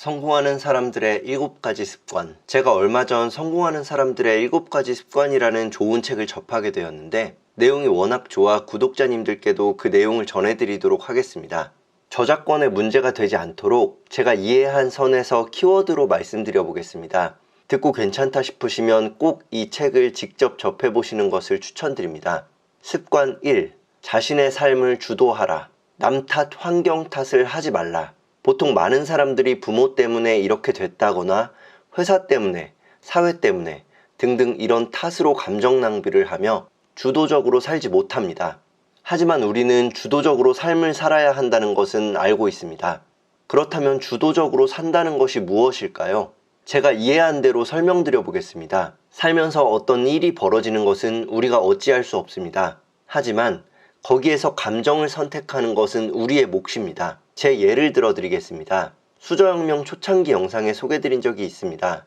성공하는 사람들의 7가지 습관. 제가 얼마 전 성공하는 사람들의 7가지 습관이라는 좋은 책을 접하게 되었는데 내용이 워낙 좋아 구독자님들께도 그 내용을 전해드리도록 하겠습니다. 저작권에 문제가 되지 않도록 제가 이해한 선에서 키워드로 말씀드려 보겠습니다. 듣고 괜찮다 싶으시면 꼭 이 책을 직접 접해보시는 것을 추천드립니다. 습관 1. 자신의 삶을 주도하라. 남 탓, 환경 탓을 하지 말라. 보통 많은 사람들이 부모 때문에 이렇게 됐다거나 회사 때문에, 사회 때문에 등등 이런 탓으로 감정 낭비를 하며 주도적으로 살지 못합니다. 하지만 우리는 주도적으로 삶을 살아야 한다는 것은 알고 있습니다. 그렇다면 주도적으로 산다는 것이 무엇일까요? 제가 이해한 대로 설명드려 보겠습니다. 살면서 어떤 일이 벌어지는 것은 우리가 어찌할 수 없습니다. 하지만 거기에서 감정을 선택하는 것은 우리의 몫입니다. 제 예를 들어 드리겠습니다. 수저혁명 초창기 영상에 소개드린 적이 있습니다.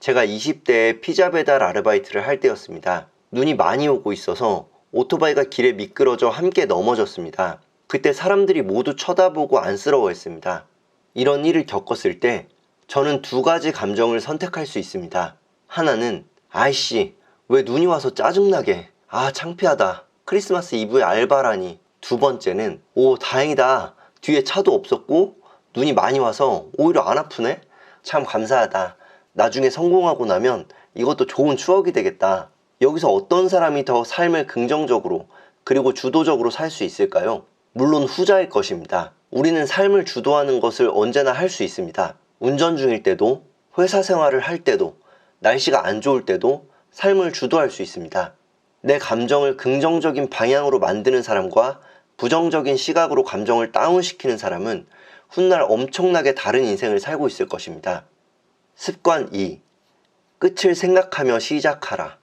제가 20대에 피자 배달 아르바이트를 할 때였습니다. 눈이 많이 오고 있어서 오토바이가 길에 미끄러져 함께 넘어졌습니다. 그때 사람들이 모두 쳐다보고 안쓰러워했습니다. 이런 일을 겪었을 때 저는 두 가지 감정을 선택할 수 있습니다. 하나는 아이씨 왜 눈이 와서 짜증나게 아 창피하다 크리스마스 이브에 알바라니 두 번째는 오 다행이다 뒤에 차도 없었고 눈이 많이 와서 오히려 안 아프네 참 감사하다 나중에 성공하고 나면 이것도 좋은 추억이 되겠다 여기서 어떤 사람이 더 삶을 긍정적으로 그리고 주도적으로 살 수 있을까요? 물론 후자일 것입니다. 우리는 삶을 주도하는 것을 언제나 할 수 있습니다. 운전 중일 때도, 회사 생활을 할 때도, 날씨가 안 좋을 때도 삶을 주도할 수 있습니다. 내 감정을 긍정적인 방향으로 만드는 사람과 부정적인 시각으로 감정을 다운시키는 사람은 훗날 엄청나게 다른 인생을 살고 있을 것입니다. 습관 2. 끝을 생각하며 시작하라.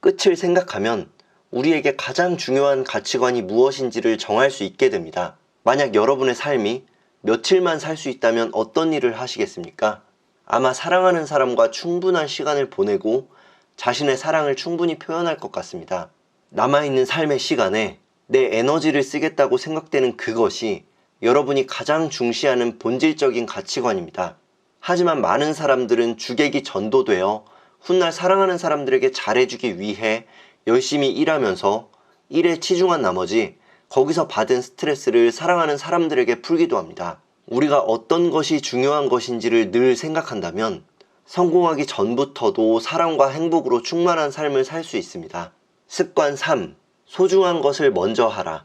끝을 생각하면 우리에게 가장 중요한 가치관이 무엇인지를 정할 수 있게 됩니다. 만약 여러분의 삶이 며칠만 살 수 있다면 어떤 일을 하시겠습니까? 아마 사랑하는 사람과 충분한 시간을 보내고 자신의 사랑을 충분히 표현할 것 같습니다. 남아있는 삶의 시간에 내 에너지를 쓰겠다고 생각되는 그것이 여러분이 가장 중시하는 본질적인 가치관입니다. 하지만 많은 사람들은 주객이 전도되어 훗날 사랑하는 사람들에게 잘해주기 위해 열심히 일하면서 일에 치중한 나머지 거기서 받은 스트레스를 사랑하는 사람들에게 풀기도 합니다. 우리가 어떤 것이 중요한 것인지를 늘 생각한다면 성공하기 전부터도 사랑과 행복으로 충만한 삶을 살 수 있습니다. 습관 3. 소중한 것을 먼저 하라.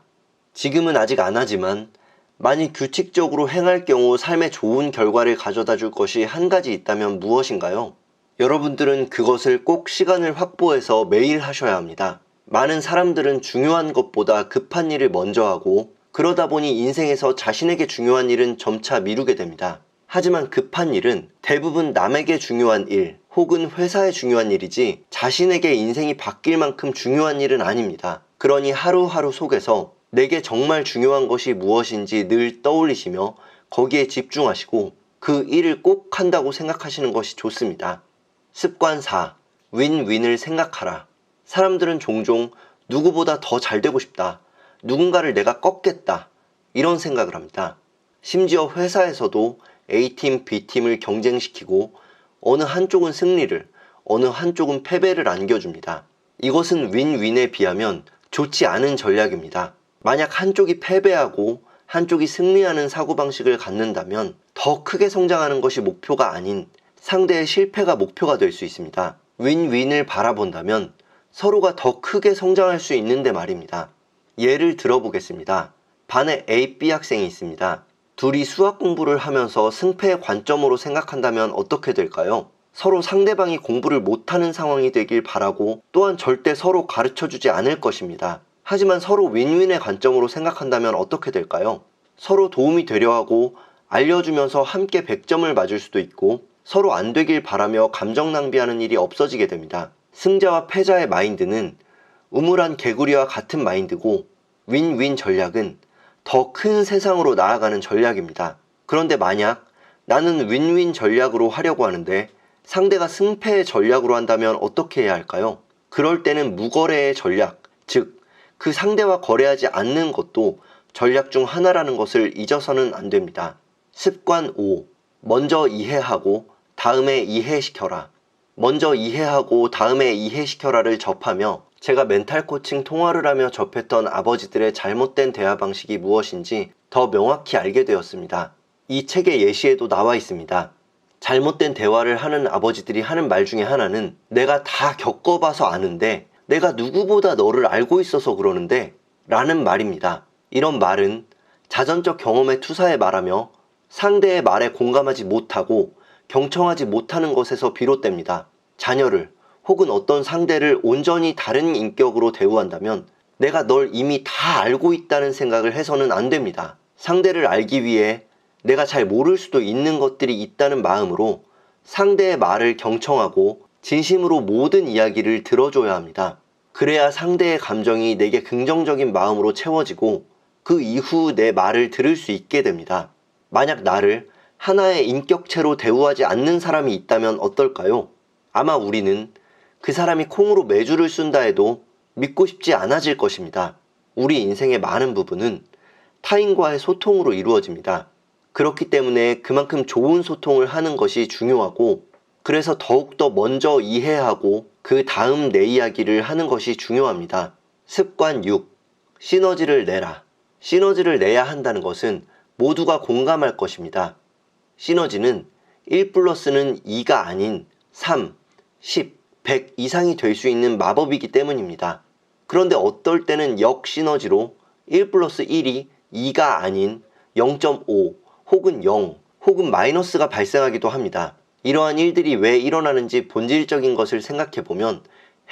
지금은 아직 안 하지만 만일 규칙적으로 행할 경우 삶에 좋은 결과를 가져다 줄 것이 한 가지 있다면 무엇인가요? 여러분들은 그것을 꼭 시간을 확보해서 매일 하셔야 합니다. 많은 사람들은 중요한 것보다 급한 일을 먼저 하고 그러다 보니 인생에서 자신에게 중요한 일은 점차 미루게 됩니다. 하지만 급한 일은 대부분 남에게 중요한 일 혹은 회사에 중요한 일이지 자신에게 인생이 바뀔 만큼 중요한 일은 아닙니다. 그러니 하루하루 속에서 내게 정말 중요한 것이 무엇인지 늘 떠올리시며 거기에 집중하시고 그 일을 꼭 한다고 생각하시는 것이 좋습니다. 습관 4. 윈윈을 생각하라. 사람들은 종종 누구보다 더 잘 되고 싶다. 누군가를 내가 꺾겠다. 이런 생각을 합니다. 심지어 회사에서도 A팀, B팀을 경쟁시키고 어느 한쪽은 승리를, 어느 한쪽은 패배를 안겨줍니다. 이것은 윈윈에 비하면 좋지 않은 전략입니다. 만약 한쪽이 패배하고 한쪽이 승리하는 사고방식을 갖는다면 더 크게 성장하는 것이 목표가 아닌 상대의 실패가 목표가 될 수 있습니다. 윈윈을 바라본다면 서로가 더 크게 성장할 수 있는데 말입니다. 예를 들어보겠습니다. 반에 A, B 학생이 있습니다. 둘이 수학 공부를 하면서 승패의 관점으로 생각한다면 어떻게 될까요? 서로 상대방이 공부를 못하는 상황이 되길 바라고 또한 절대 서로 가르쳐 주지 않을 것입니다. 하지만 서로 윈윈의 관점으로 생각한다면 어떻게 될까요? 서로 도움이 되려 하고 알려주면서 함께 100점을 맞을 수도 있고 서로 안 되길 바라며 감정 낭비하는 일이 없어지게 됩니다. 승자와 패자의 마인드는 우물한 개구리와 같은 마인드고 윈윈 전략은 더 큰 세상으로 나아가는 전략입니다. 그런데 만약 나는 윈윈 전략으로 하려고 하는데 상대가 승패의 전략으로 한다면 어떻게 해야 할까요? 그럴 때는 무거래의 전략, 즉, 그 상대와 거래하지 않는 것도 전략 중 하나라는 것을 잊어서는 안 됩니다. 습관 5. 먼저 이해하고 다음에 이해시켜라. 먼저 이해하고 다음에 이해시켜라를 접하며 제가 멘탈 코칭 통화를 하며 접했던 아버지들의 잘못된 대화 방식이 무엇인지 더 명확히 알게 되었습니다. 이 책의 예시에도 나와 있습니다. 잘못된 대화를 하는 아버지들이 하는 말 중에 하나는 내가 다 겪어봐서 아는데 내가 누구보다 너를 알고 있어서 그러는데 라는 말입니다. 이런 말은 자전적 경험에 투사해 말하며 상대의 말에 공감하지 못하고 경청하지 못하는 것에서 비롯됩니다. 자녀를 혹은 어떤 상대를 온전히 다른 인격으로 대우한다면 내가 널 이미 다 알고 있다는 생각을 해서는 안 됩니다. 상대를 알기 위해 내가 잘 모를 수도 있는 것들이 있다는 마음으로 상대의 말을 경청하고 진심으로 모든 이야기를 들어줘야 합니다. 그래야 상대의 감정이 내게 긍정적인 마음으로 채워지고 그 이후 내 말을 들을 수 있게 됩니다. 만약 나를 하나의 인격체로 대우하지 않는 사람이 있다면 어떨까요? 아마 우리는 그 사람이 콩으로 매주를 쓴다 해도 믿고 싶지 않아질 것입니다. 우리 인생의 많은 부분은 타인과의 소통으로 이루어집니다. 그렇기 때문에 그만큼 좋은 소통을 하는 것이 중요하고 그래서 더욱더 먼저 이해하고 그 다음 내 이야기를 하는 것이 중요합니다. 습관 6. 시너지를 내라. 시너지를 내야 한다는 것은 모두가 공감할 것입니다. 시너지는 1 플러스는 2가 아닌 3, 10, 100 이상이 될 수 있는 마법이기 때문입니다. 그런데 어떨 때는 역시너지로 1 플러스 1이 2가 아닌 0.5 혹은 0 혹은 마이너스가 발생하기도 합니다. 이러한 일들이 왜 일어나는지 본질적인 것을 생각해 보면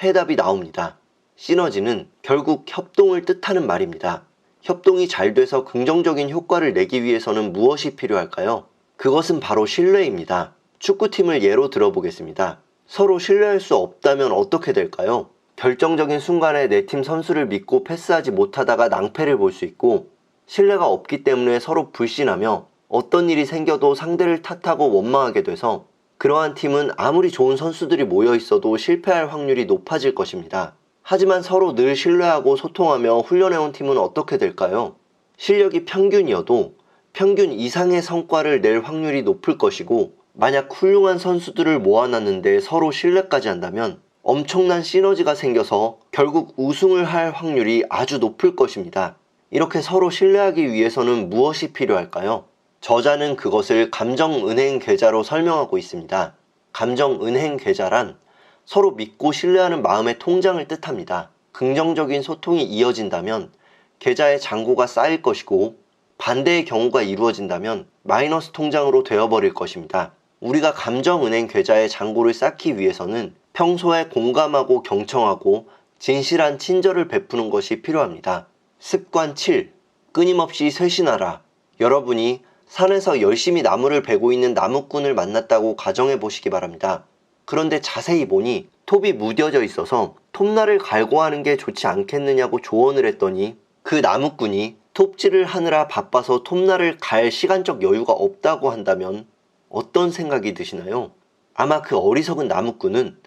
해답이 나옵니다. 시너지는 결국 협동을 뜻하는 말입니다. 협동이 잘 돼서 긍정적인 효과를 내기 위해서는 무엇이 필요할까요? 그것은 바로 신뢰입니다. 축구팀을 예로 들어보겠습니다. 서로 신뢰할 수 없다면 어떻게 될까요? 결정적인 순간에 내 팀 선수를 믿고 패스하지 못하다가 낭패를 볼 수 있고 신뢰가 없기 때문에 서로 불신하며 어떤 일이 생겨도 상대를 탓하고 원망하게 돼서 그러한 팀은 아무리 좋은 선수들이 모여 있어도 실패할 확률이 높아질 것입니다. 하지만 서로 늘 신뢰하고 소통하며 훈련해온 팀은 어떻게 될까요? 실력이 평균이어도 평균 이상의 성과를 낼 확률이 높을 것이고 만약 훌륭한 선수들을 모아놨는데 서로 신뢰까지 한다면 엄청난 시너지가 생겨서 결국 우승을 할 확률이 아주 높을 것입니다. 이렇게 서로 신뢰하기 위해서는 무엇이 필요할까요? 저자는 그것을 감정은행 계좌로 설명하고 있습니다. 감정은행 계좌란 서로 믿고 신뢰하는 마음의 통장을 뜻합니다. 긍정적인 소통이 이어진다면 계좌의 잔고가 쌓일 것이고 반대의 경우가 이루어진다면 마이너스 통장으로 되어버릴 것입니다. 우리가 감정은행 계좌의 잔고를 쌓기 위해서는 평소에 공감하고 경청하고 진실한 친절을 베푸는 것이 필요합니다. 습관 7. 끊임없이 쇄신하라. 여러분이 산에서 열심히 나무를 베고 있는 나무꾼을 만났다고 가정해 보시기 바랍니다. 그런데 자세히 보니 톱이 무뎌져 있어서 톱날을 갈고 하는 게 좋지 않겠느냐고 조언을 했더니 그 나무꾼이 톱질을 하느라 바빠서 톱날을 갈 시간적 여유가 없다고 한다면 어떤 생각이 드시나요? 아마 그 어리석은 나무꾼은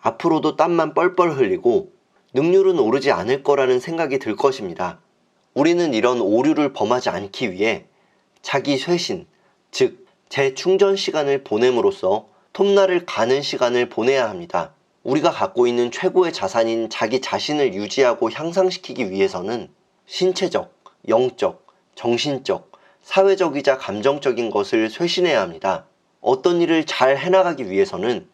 앞으로도 땀만 뻘뻘 흘리고 능률은 오르지 않을 거라는 생각이 들 것입니다. 우리는 이런 오류를 범하지 않기 위해 자기 쇄신, 즉, 재충전 시간을 보냄으로써 톱날을 가는 시간을 보내야 합니다. 우리가 갖고 있는 최고의 자산인 자기 자신을 유지하고 향상시키기 위해서는 신체적, 영적, 정신적, 사회적이자 감정적인 것을 쇄신해야 합니다. 어떤 일을 잘 해나가기 위해서는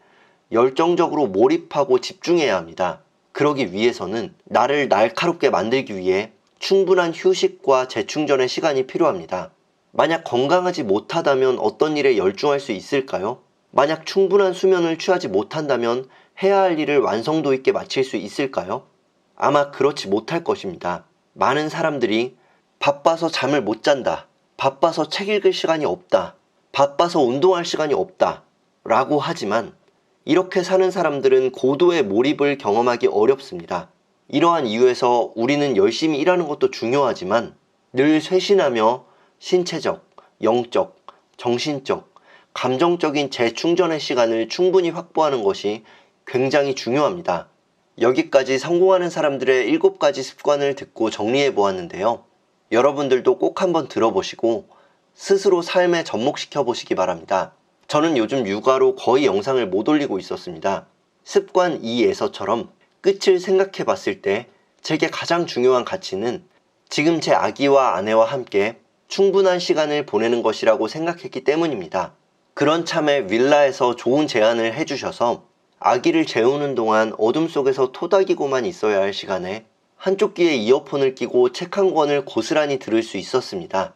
열정적으로 몰입하고 집중해야 합니다. 그러기 위해서는 나를 날카롭게 만들기 위해 충분한 휴식과 재충전의 시간이 필요합니다. 만약 건강하지 못하다면 어떤 일에 열중할 수 있을까요? 만약 충분한 수면을 취하지 못한다면 해야 할 일을 완성도 있게 마칠 수 있을까요? 아마 그렇지 못할 것입니다. 많은 사람들이 바빠서 잠을 못 잔다. 바빠서 책 읽을 시간이 없다. 바빠서 운동할 시간이 없다. 라고 하지만 이렇게 사는 사람들은 고도의 몰입을 경험하기 어렵습니다. 이러한 이유에서 우리는 열심히 일하는 것도 중요하지만 늘 쇄신하며 신체적, 영적, 정신적, 감정적인 재충전의 시간을 충분히 확보하는 것이 굉장히 중요합니다. 여기까지 성공하는 사람들의 7가지 습관을 듣고 정리해 보았는데요. 여러분들도 꼭 한번 들어보시고 스스로 삶에 접목시켜 보시기 바랍니다. 저는 요즘 육아로 거의 영상을 못 올리고 있었습니다. 습관 2에서처럼 끝을 생각해 봤을 때 제게 가장 중요한 가치는 지금 제 아기와 아내와 함께 충분한 시간을 보내는 것이라고 생각했기 때문입니다. 그런 참에 윌라에서 좋은 제안을 해주셔서 아기를 재우는 동안 어둠 속에서 토닥이고만 있어야 할 시간에 한쪽 귀에 이어폰을 끼고 책 한 권을 고스란히 들을 수 있었습니다.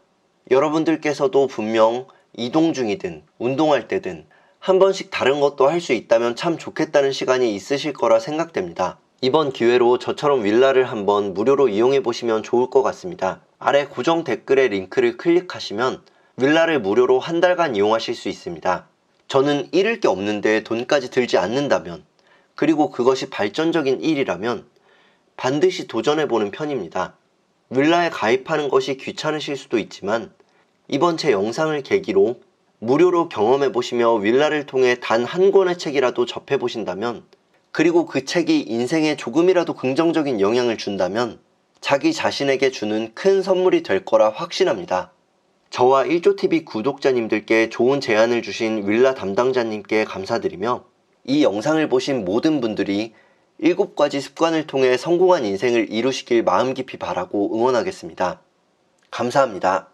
여러분들께서도 분명 이동 중이든 운동할 때든 한 번씩 다른 것도 할 수 있다면 참 좋겠다는 시간이 있으실 거라 생각됩니다. 이번 기회로 저처럼 윌라를 한번 무료로 이용해 보시면 좋을 것 같습니다. 아래 고정 댓글에 링크를 클릭하시면 윌라를 무료로 한 달간 이용하실 수 있습니다. 저는 잃을 게 없는데 돈까지 들지 않는다면 그리고 그것이 발전적인 일이라면 반드시 도전해 보는 편입니다. 윌라에 가입하는 것이 귀찮으실 수도 있지만 이번 제 영상을 계기로 무료로 경험해 보시며 윌라를 통해 단 한 권의 책이라도 접해 보신다면 그리고 그 책이 인생에 조금이라도 긍정적인 영향을 준다면 자기 자신에게 주는 큰 선물이 될 거라 확신합니다. 저와 1조TV 구독자님들께 좋은 제안을 주신 윌라 담당자님께 감사드리며 이 영상을 보신 모든 분들이 7가지 습관을 통해 성공한 인생을 이루시길 마음 깊이 바라고 응원하겠습니다. 감사합니다.